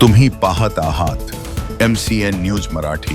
तुम्ही पाहत आहात M C N news Marathi.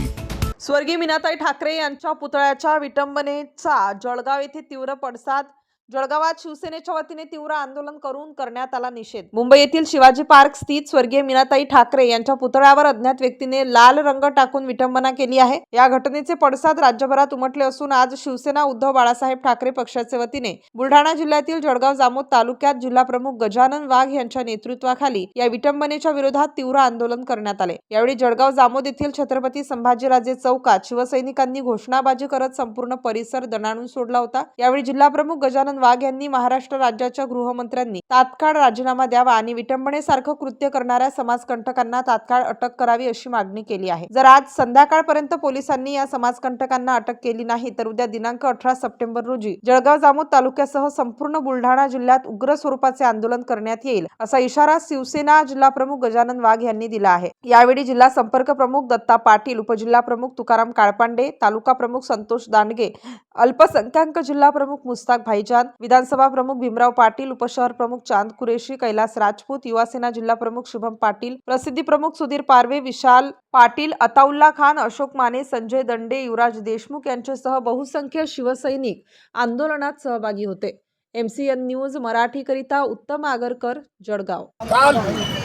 स्वर्गीय मीनाताई ठाकरे यांच्या पुतळ्याच्या विटंबनेचा जळगाव येथे तीव्र पडसाद जळगावात शिवसेनेच्या वतीने तीव्र आंदोलन करून करण्यात आला निषेध. मुंबई येथील शिवाजी पार्क स्थित स्वर्गीय मीनाताई ठाकरे यांच्या पुतळ्यावर अज्ञात व्यक्तीने लाल रंग टाकून विटंबना केली आहे. या घटनेचे पडसाद राज्यभरात उमटले असून आज शिवसेना उद्धव बाळासाहेब ठाकरे पक्षाचे वतीने बुलढाणा जिल्ह्यातील जळगाव जामोद तालुक्यात जिल्हाप्रमुख गजानन वाघ यांच्या नेतृत्वाखाली या विटंबनेच्या विरोधात तीव्र आंदोलन करण्यात आले. यावेळी जळगाव जामोद येथील छत्रपती संभाजीराजे चौकात शिवसैनिकांनी घोषणाबाजी करत संपूर्ण परिसर दणाणून सोडला होता. यावेळी जिल्हाप्रमुख गजानन वाघ यांनी महाराष्ट्र राज्याच्या गृहमंत्र्यांनी तात्काळ राजीनामा द्यावा आणि विटंबनेसारखं कृत्य करणाऱ्या समाजकंटकांना तात्काळ अटक करावी अशी मागणी केली आहे. जर आज संध्याकाळपर्यंत पोलिसांनी या समाजकंटकांना अटक केली नाही तर उद्या दिनांक अठरा सप्टेंबर रोजी जळगाव जामोद तालुक्यासह संपूर्ण बुलढाणा जिल्ह्यात उग्र स्वरूपाचे आंदोलन करण्यात येईल असा इशारा शिवसेना जिल्हा प्रमुख गजानन वाघ यांनी दिला आहे. यावेळी जिल्हा संपर्क प्रमुख दत्ता पाटील उपजिल्हा प्रमुख तुकाराम काळपांडे तालुका प्रमुख संतोष दांडगे अल्पसंख्याक जिल्हा प्रमुख मुस्ताक भाईजान विधानसभा प्रमुख भीमराव पाटील उपशहर प्रमुख चांद कुरेशी कैलास राजपूत युवासेना जिल्हा प्रमुख शुभम पाटील प्रसिद्धी प्रमुख सुधीर पारवे विशाल पाटील अताउल्ला खान अशोक माने संजय दंडे युवराज देशमुख यांच्यासह बहुसंख्य शिवसैनिक आंदोलनात सहभागी होते. एमसीएन न्यूज मराठीकरिता उत्तम आगरकर जळगाव. काल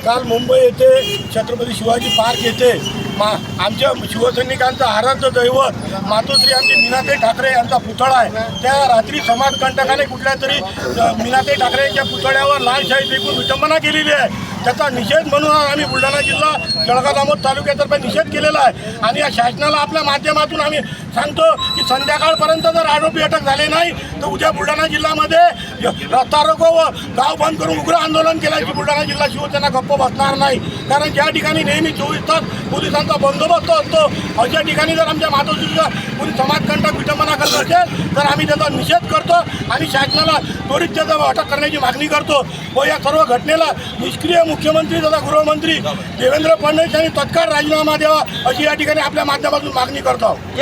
काल मुंबई येथे छत्रपती शिवाजी पार्क येथे मा आमच्या शिवसैनिकांचं आराध्य दैवत मातोश्री आमचे मीनाताई ठाकरे यांचा पुतळा आहे. त्या रात्री समाजकंटकाने कुठल्या तरी मीनाताई ठाकरे यांच्या पुतळ्यावर लालशाही फेकून विटंबना केलेली आहे. त्याचा निषेध म्हणून आम्ही बुलढाणा जिल्हा जळगाव दामोद तालुक्यातर्फे निषेध केलेला आहे. आणि या शासनाला आपल्या माध्यमातून आम्ही सांगतो की संध्याकाळपर्यंत जर आरोपी अटक झाले नाही तर उद्या बुलढाणा जिल्ह्यामध्ये रस्ता रोको व गाव बंद करून उग्र आंदोलन केल्याची बुलढाणा जिल्हा शिवसेना गप्प बसणार नाही. कारण ज्या ठिकाणी नेहमी चोवीस तास पोलिसांचा बंदोबस्त असतो अशा ठिकाणी जर आमच्या मातोश्रीचा कोणी समाजकंटक विटंबना करत असेल तर आम्ही त्याचा निषेध करतो आणि शासनाला त्वरित त्याचा अटक करण्याची मागणी करतो. व या सर्व घटनेला निष्क्रिय मुख्यमंत्री तथा गृहमंत्री देवेंद्र फडणवीस यांनी तत्काळ राजीनामा द्यावा अशी या ठिकाणी आपल्या माध्यमातून मागणी करतो